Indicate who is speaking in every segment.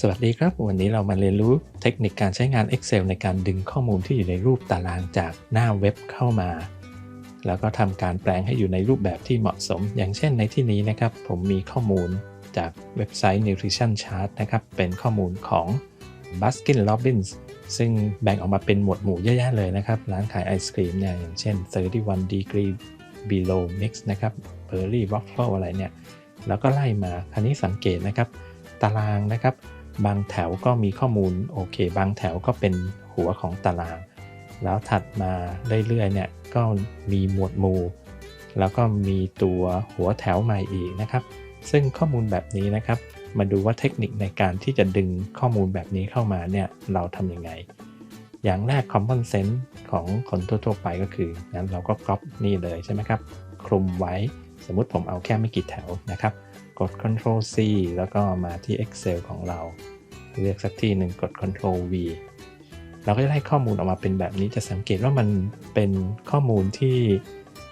Speaker 1: สวัสดีครับ วันนี้เรามาเรียนรู้เทคนิคการใช้งาน Excel ในการดึงข้อมูลที่อยู่ในรูปตารางจากหน้าเว็บเข้ามา แล้วก็ทำการแปลงให้อยู่ในรูปแบบที่เหมาะสม อย่างเช่นในที่นี้นะครับ ผมมีข้อมูลจากเว็บไซต์ Nutrition Chart นะครับ เป็นข้อมูลของ Baskin Robbins ซึ่งแบ่งออกมาเป็นหมวดหมู่เยอะแยะเลยนะครับ ร้านขายไอศครีมเนี่ยอย่างเช่น 31 degree below mix นะครับ Berry Waffle อะไรเนี่ย แล้วก็ไล่มา คราวนี้สังเกตนะครับ ตารางนะครับ บางแถวก็มีข้อมูลโอเค บางแถวก็เป็นหัวของตาราง แล้วถัดมาเรื่อยๆเนี่ยก็มีหมวดหมู่ แล้วก็มีตัวหัวแถวใหม่อีกนะครับ ซึ่งข้อมูลแบบนี้นะครับ มาดูว่าเทคนิคในการที่จะดึงข้อมูลแบบนี้เข้ามาเนี่ยเราทำยังไง อย่างแรก common sense ของคนทั่วๆไปก็คืองั้นเราก็ก๊อปนี่เลยใช่ไหมครับคลุมไว้สมมุติผมเอาแค่ไม่กี่แถวนะครับ กด Ctrl C แล้วก็มาที่ Excel ของเรา เลือกสักที่หนึ่งกด Ctrl V เราก็จะได้ข้อมูลออกมาเป็นแบบนี้จะสังเกตว่ามันเป็นข้อมูลที่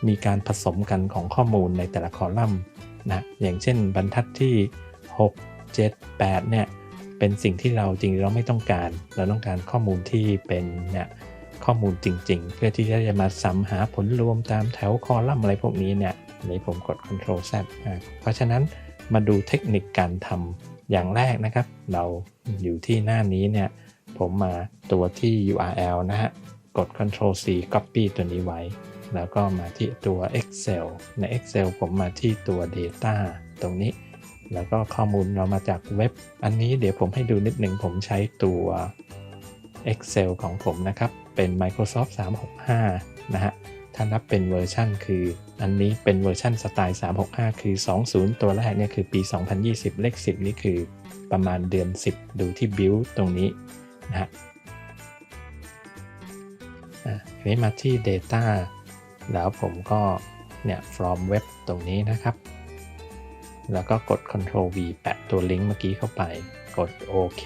Speaker 1: มีการผสมกันของข้อมูลในแต่ละคอลัมน์นะอย่างเช่นบรรทัดที่ 6 7 8 เนี่ย เป็นสิ่งที่เราจริงเราไม่ต้องการ เราต้องการข้อมูลที่เป็นเนี่ยข้อมูลจริง ๆ เพื่อที่จะมาสำหาผลรวมตามแถวคอลัมน์อะไรพวกนี้เนี่ยนนี้ผมกด Ctrl Z เพราะฉะนั้น มาดูเทคนิคการทำอย่างแรกนะครับ เราอยู่ที่หน้านี้เนี่ย ผมมาตัวที่ URL นะฮะ กด Ctrl C Copy ตัวนี้ไว้ แล้วก็มาที่ตัว Excel ใน Excel ผมมาที่ตัว Data ตรงนี้ แล้วก็ข้อมูลเรามาจากเว็บ อันนี้เดี๋ยวผมให้ดูนิดหนึ่งผมใช้ตัว Excel ของผมนะครับ เป็น Microsoft 365 นะฮะ ถ้านับเป็นเวอร์ชันคือ อันนี้เป็นเวอร์ชันสไตล์ 365 คือ 20 ตัวแรกเนี่ยคือปี 2020 เลข 10 นี่คือประมาณเดือน 10 ดูที่ build ตรงนี้นะฮะอันนี้มาที่ data แล้วผมก็เนี่ย from web ตรงนี้นะครับ แล้วก็กด Ctrl V แปะตัวลิงก์เมื่อกี้เข้าไป กดโอเค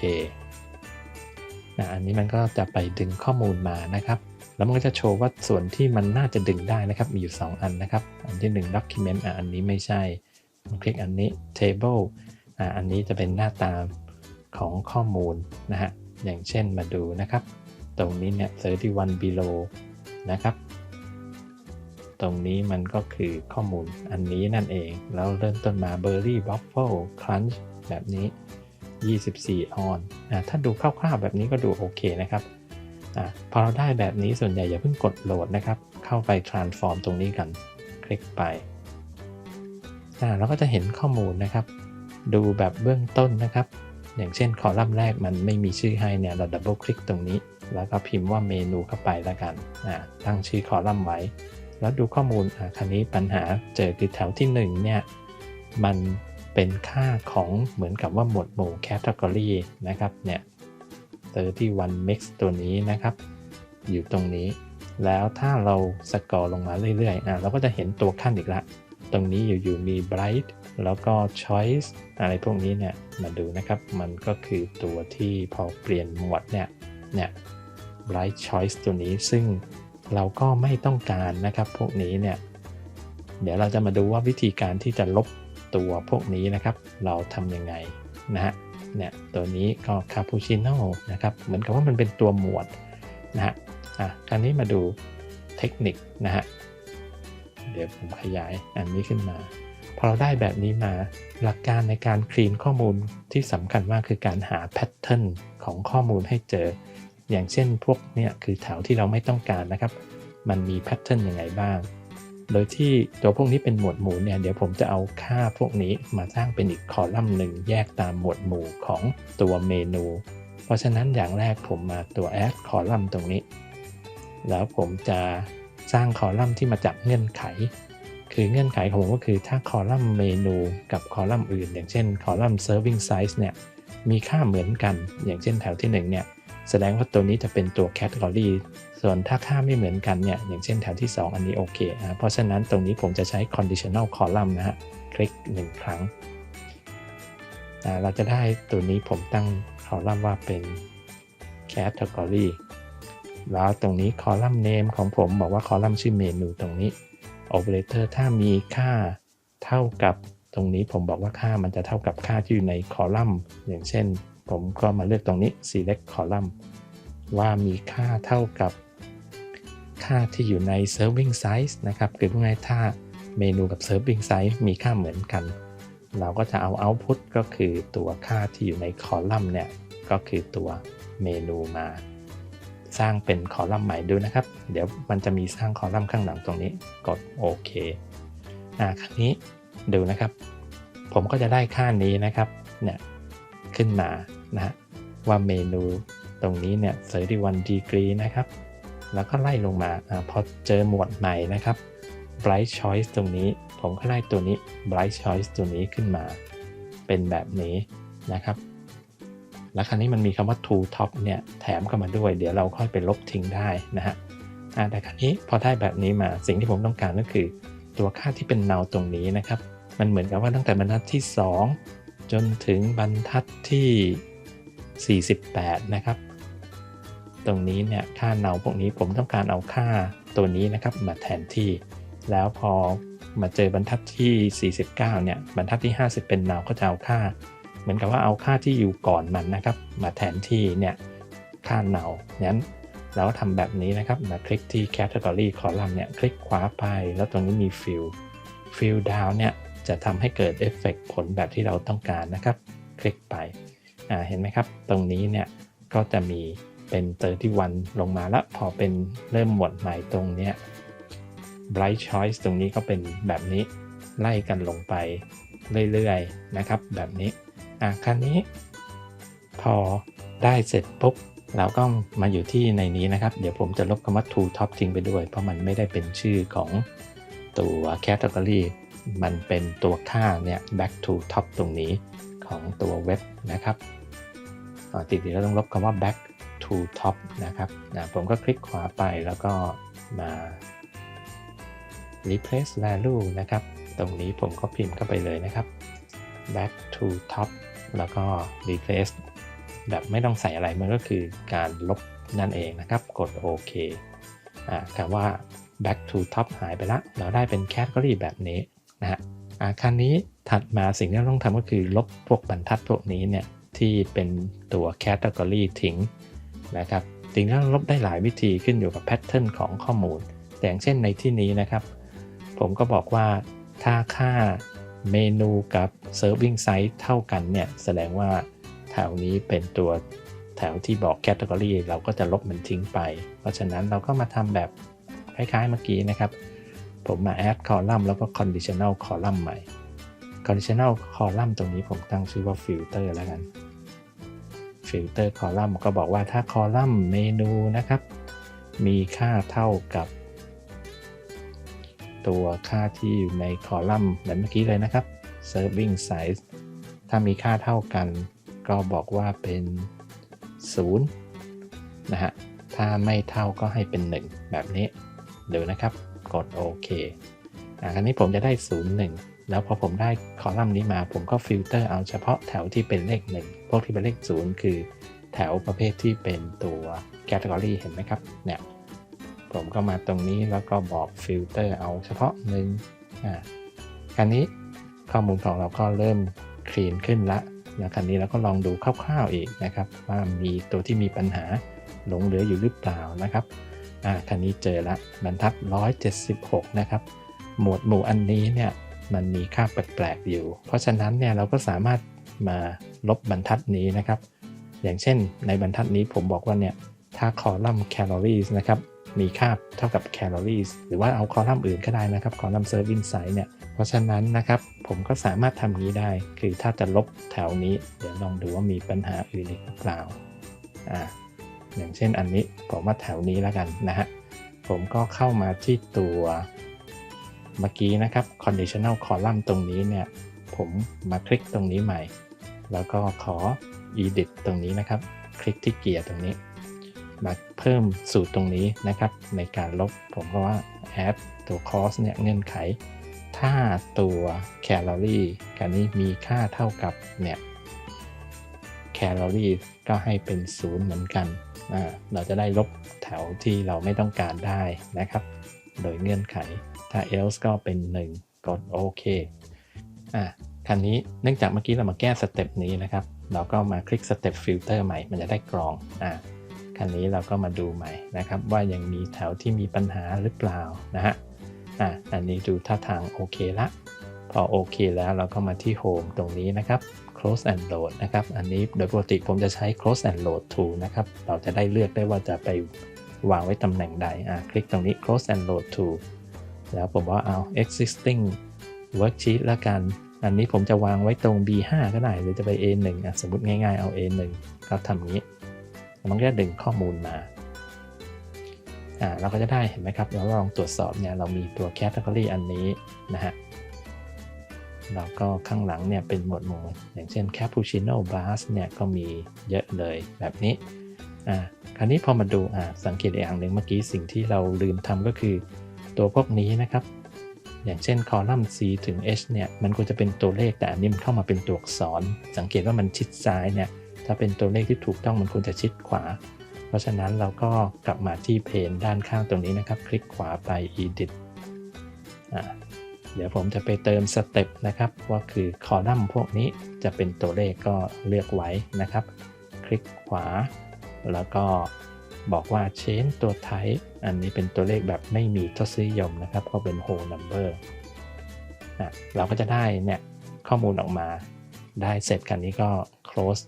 Speaker 1: นะอันนี้มันก็จะไปดึงข้อมูลมานะครับ แล้วมันก็จะโชว์ว่าส่วนที่มันน่าจะดึงได้นะครับ มีอยู่ 2 อันนะครับ อันที่ 1 document อะอันนี้ไม่ใช่คลิกอันนี้ table อะอันนี้จะเป็นหน้าตาของข้อมูลนะฮะ อย่างเช่นมาดูนะครับ ตรงนี้เนี่ย31 below นะครับ ตรงนี้มันก็คือข้อมูลอันนี้นั่นเอง แล้วเริ่มต้นมา Berry Waffle Crunch แบบนี้ 24ออนนะถ้าดูคร่าวๆแบบนี้ก็ดูโอเคนะครับ อพอเราได้แบบนี้ส่วนใหญ่อย่าเพิ่งกดโหลดนะครับ เข้าไป transform ตรงนี้กัน คลิกไปเราก็จะเห็นข้อมูลนะครับ ดูแบบเบื้องต้นนะครับ อย่างเช่นคอลัมน์แรกมันไม่มีชื่อให้เนี่ยเราดับเบิลคลิกตรงนี้ แล้วก็พิมพ์ว่าเมนูเข้าไปแล้วกันตั้งชื่อคอลัมน์ไว้ แล้วดูข้อมูลคันนี้ปัญหาเจอคือแถวที่1เนี่ยมันเป็นค่าของเหมือนกับว่าหมวดหมู่ category นะครับเนี่ย 31 mix ตัวนี้นะครับ อยู่ตรงนี้ แล้วถ้าเราสกอร์ลงมาเรื่อยๆอะเราก็จะเห็นตัวขั้นอีกละตรงนี้อยู่ๆมี bright แล้วก็ choice อะไรพวกนี้เนี่ยมาดูนะครับ มันก็คือตัวที่พอเปลี่ยนหมวดเนี่ยเนี่ย bright choice ตัวนี้ซึ่งเราก็ไม่ต้องการนะครับ พวกนี้เนี่ยเดี๋ยวเราจะมาดูว่าวิธีการที่จะลบตัวพวกนี้นะครับ เราทำยังไงนะฮะ เนี่ยตัวนี้ก็คาปูชิโน่นะครับเหมือนกับว่ามันเป็นตัวหมวดนะฮะอะคราวนี้มาดูเทคนิคนะฮะเดี๋ยวผมขยายอันนี้ขึ้นมา พอเราได้แบบนี้มาหลักการในการคลีนข้อมูลที่สำคัญมากคือการหาแพทเทิร์นของข้อมูลให้เจอ อย่างเช่นพวกเนี่ยคือแถวที่เราไม่ต้องการนะครับ มันมีแพทเทิร์นยังไงบ้าง โดยที่ตัวพวกนี้เป็นหมวดหมู่เนี่ยเดี๋ยวผมจะเอาค่าพวกนี้มาสร้างเป็นอีกคอลัมน์หนึ่งแยกตามหมวดหมู่ของตัวเมนู เพราะฉะนั้นอย่างแรกผมมาตัว add คอลัมน์ตรงนี้ แล้วผมจะสร้างคอลัมน์ที่มาจากเงื่อนไข คือเงื่อนไขของผมก็คือถ้าคอลัมน์เมนูกับคอลัมน์อื่น อย่างเช่นคอลัมน์ serving size เนี่ยมีค่าเหมือนกัน อย่างเช่นแถวที่1เนี่ย แสดงว่าตัวนี้จะเป็นตัว category ส่วนถ้าค่าไม่เหมือนกันเนี่ยอย่างเช่นแถวที่ 2 อันนี้โอเคอะเพราะฉะนั้นตรงนี้ผมจะใช้ conditional column นะฮะคลิก 1 ครั้งอะเราจะได้ตัวนี้ผมตั้งคอลัมน์ว่าเป็น category แล้วตรงนี้คอลัมน์ name ของผมบอกว่าคอลัมน์ชื่อเมนูตรงนี้ operator ถ้ามีค่าเท่ากับตรงนี้ผมบอกว่าค่ามันจะเท่ากับค่าที่อยู่ในคอลัมน์ อย่างเช่น ผมก็มาเลือกตรงนี้ select column ว่ามีค่าเท่ากับค่าที่อยู่ใน serving size นะครับคือพูดง่ายถ้าเมนูกับ serving size มีค่าเหมือนกัน เราก็จะเอา output ก็คือตัวค่าที่อยู่ในคอลัมน์เนี่ย ก็คือตัวเมนูมา สร้างเป็นคอลัมน์ใหม่ดูนะครับ เดี๋ยวมันจะมีสร้างคอลัมน์ข้างหลังตรงนี้กดโอเคอ่าครั้งนี้ดูนะครับ ผมก็จะได้ค่านี้นะครับเนี่ยขึ้นมา นะว่าเมนูตรงนี้เนี่ย31 degree นะครับ แล้วก็ไล่ลงมาอพอเจอหมวดใหม่นะครับ bright choice ตรงนี้ ผมก็ไล่ตัวนี้ bright choice ตัวนี้ขึ้นมา เป็นแบบนี้นะครับ แล้วคราวนี้มันมีคำว่า to top เนี่ยแถมเข้ามาด้วย เดี๋ยวเราค่อยไปลบทิ้งได้นะฮะแต่คราวนี้พอได้แบบนี้มาสิ่งที่ผมต้องการก็คือ ตัวค่าที่เป็น null ตรงนี้นะครับ มันเหมือนกับว่าตั้งแต่บรรทัดที่ 2 จนถึงบรรทัดที่ 48 นะครับ ตรงนี้เนี่ยค่าเนาพวกนี้ผมต้องการเอาค่าตัวนี้นะครับมาแทนที่ แล้วพอมาเจอบรรทัดที่ 49 เนี่ย บรรทัดที่ 50 เป็นเนาก็จะเอาค่า เหมือนกับว่าเอาค่าที่อยู่ก่อนมันนะครับ มาแทนที่เนี่ยค่าเนางั้นเราก็ทำแบบนี้นะครับ มาคลิกที่ category column เนี่ย คลิกขวาไป แล้วตรงนี้มี fill fill down เนี่ย จะทำให้เกิดเอฟเฟกผลแบบที่เราต้องการนะครับ คลิกไป เห็นไหมครับ ตรงนี้เนี่ยก็จะมีเป็น 31 ลงมาแล้ว พอเป็นเริ่มหมวดใหม่ตรงเนี้ย bright choice ตรงนี้ก็เป็นแบบนี้ไล่กันลงไปเรื่อยๆนะครับแบบนี้อะครั้นี้ พอได้เสร็จปุ๊บเราก็มาอยู่ที่ในนี้นะครับ เดี๋ยวผมจะลบคำว่า to top ทิ้งไปด้วย เพราะมันไม่ได้เป็นชื่อของตัว category มันเป็นตัวค่าเนี่ย back to top ตรงนี้ของตัวเว็บนะครับ ติดๆแล้วต้องลบคำว่า back to top นะครับนะผมก็คลิกขวาไปแล้วก็มา replace value นะครับ ตรงนี้ผมก็พิมพ์เข้าไปเลยนะครับ back to top แล้วก็ replace แบบไม่ต้องใส่อะไรมันก็คือการลบนั่นเองนะครับ กดโอเคคำว่า back to top หายไปละ เราได้เป็น category แบบนี้นะฮะครั้นี้ถัดมาสิ่งที่เราต้องทำก็คือลบพวกบรรทัดพวกนี้เนี่ย ที่เป็นตัว category ทิ้งนะครับสิ่งที่เราลบได้หลายวิธีขึ้นอยู่กับแพทเทิร์นของข้อมูล แต่อย่างเช่นในที่นี้นะครับ ผมก็บอกว่าถ้าค่าเมนูกับ serving size เท่ากันเนี่ย แสดงว่าแถวนี้เป็นตัวแถวที่บอก category เราก็จะลบมันทิ้งไป เพราะฉะนั้นเราก็มาทำแบบคล้ายๆเมื่อกี้นะครับ ผมมา add column แล้วก็ conditional column ใหม่ conditional column ตรงนี้ผมตั้งชื่อว่า filter แล้วกัน filter column ก็บอกว่าถ้า column เมนูนะครับ มีค่าเท่ากับ ตัวค่าที่อยู่ในคอลัมน์แบบเมื่อกี้เลยนะครับ serving size ถ้ามีค่าเท่ากัน ก็บอกว่าเป็น0นะฮะ ถ้าไม่เท่าก็ให้เป็น 1 แบบนี้ เดูนะครับ กดโอเคอะคราวนี้ผมจะได้ 0 1 แล้วพอผมได้คอลัมน์นี้มา ผมก็ฟิลเตอร์เอาเฉพาะแถวที่เป็นเลข1พวกที่เป็นเลข0คือแถวประเภทที่เป็นตัว category เห็นไหมครับเนี่ยผมก็มาตรงนี้แล้วก็บอกฟิลเตอร์เอาเฉพาะหนึ่งอ่าคราวนี้ข้อมูลของเราก็เริ่มคลีนขึ้นละนะคราวนี้เราก็ลองดูคร่าวๆอีกนะครับ ว่ามีตัวที่มีปัญหาหลงเหลืออยู่หรือเปล่านะครับอ่าคราวนี้เจอละบรรทัด 176 นะครับ หมวดหมู่อันนี้เนี่ย มันมีค่าแปลกๆอยู่ เพราะฉะนั้นเนี่ยเราก็สามารถมาลบบรรทัดนี้นะครับ อย่างเช่นในบรรทัดนี้ผมบอกว่าเนี่ยถ้าคอลัมน์ calories นะครับมีค่าเท่ากับ calories หรือว่าเอาคอลัมน์อื่นก็ได้นะครับคอลัมน์ serving size เนี่ยเพราะฉะนั้นนะครับผมก็สามารถทำนี้ได้ คือถ้าจะลบแถวนี้ เดี๋ยวลองดูว่ามีปัญหาอื่นหรือเปล่าอ่าอย่างเช่นอันนี้ผมว่าแถวนี้แล้วกันนะฮะผมก็เข้ามาที่ตัว เมื่อกี้นะครับ conditional column ตรงนี้เนี่ย ผมมาคลิกตรงนี้ใหม่ แล้วก็ขอ edit ตรงนี้นะครับ คลิกที่เกียร์ตรงนี้ มาเพิ่มสูตรตรงนี้นะครับ ในการลบผมก็ว่า add ตัว cost เนี่ยเงื่อนไข ถ้าตัว calorie การนี้มีค่าเท่ากับเนี่ย calorie ก็ให้เป็น0เหมือนกัน เราจะได้ลบแถวที่เราไม่ต้องการได้นะครับ โดยเงื่อนไข ถ้า else ก็เป็น 1 กดโอเคอะคันนี้เนื่องจากเมื่อกี้เรามาแก้สเต็ปนี้นะครับ เราก็มาคลิก Step Filter ใหม่ มันจะได้กรองอ่าคันนี้เราก็มาดูใหม่นะครับ ว่ายังมีแถวที่มีปัญหาหรือเปล่านะฮะอ่าอันนี้ดูท่าทางโอเคละ พอโอเคแล้วเราก็มาที่ Home ตรงนี้นะครับ close and load นะครับ อันนี้โดยปกติผมจะใช้ close and load tool นะครับ เราจะได้เลือกได้ว่าจะไปวางไว้ตำแหน่งใด อ่าคลิกตรงนี้ close and load tool แล้วผมว่าเอา existing worksheet ละกัน อันนี้ผมจะวางไว้ตรง B5 ก็ได้หรือจะไป A1 อะสมมติง่ายๆเอา A1 ก็ทำนี้มันก็จะดึงข้อมูลมาอ่าเราก็จะได้เห็นไหมครับ เราลองตรวจสอบเนี่ยเรามีตัว category อันนี้นะฮะแล้วก็ข้างหลังเนี่ยเป็นหมวดหมู่อย่างเช่น cappuccino blast เนี่ยก็มีเยอะเลยแบบนี้อ่าคราวนี้พอมาดูอ่าสังเกตอย่างหนึ่งเมื่อกี้สิ่งที่เราลืมทำก็คือ ตัวพวกนี้นะครับ อย่างเช่นคอลัมน์ C ถึง H เนี่ยมันควรจะเป็นตัวเลขแต่อันนี้มันเข้ามาเป็นตัวอักษร สังเกตว่ามันชิดซ้ายเนี่ยถ้าเป็นตัวเลขที่ถูกต้องมันควรจะชิดขวา เพราะฉะนั้นเราก็กลับมาที่เพนด้านข้างตรงนี้นะครับ คลิกขวาไป edit เดี๋ยวผมจะไปเติมสเต็ปนะครับว่าคือคอลัมน์พวกนี้จะเป็นตัวเลขก็เลือกไว้นะครับ คลิกขวา แล้วก็ บอกว่า change ตัว type อันนี้เป็นตัวเลขแบบไม่มีทศนิยมนะครับ ก็เป็น whole number นะเราก็จะได้เนี่ยข้อมูลออกมาได้เสร็จกันนี้ก็ close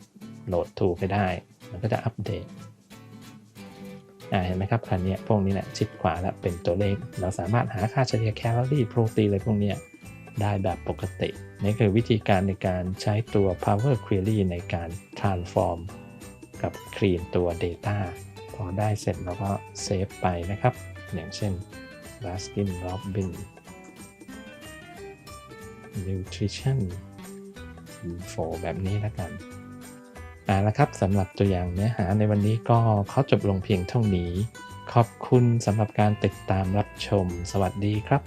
Speaker 1: load to ไปได้ มันก็จะอัปเดตเห็นไหมครับคันนี้พวกนี้แหละชิดขวาแล้วเป็นตัวเลข เราสามารถหาค่าเฉลี่ยแคลอรี่โปรตีนอะไรพวกนี้ได้แบบปกติ นี่คือวิธีการในการใช้ตัว Power Query ในการ transform กับ clean ตัว Data อได้เสร็จเราก็เซฟไปนะครับ อย่างเช่น Baskin Robin Nutrition Info แบบนี้แล้วกันเอาละครับสำหรับตัวอย่างเนื้อหาในวันนี้ก็ขอจบลงเพียงเท่านี้ ขอบคุณสำหรับการติดตามรับชม สวัสดีครับ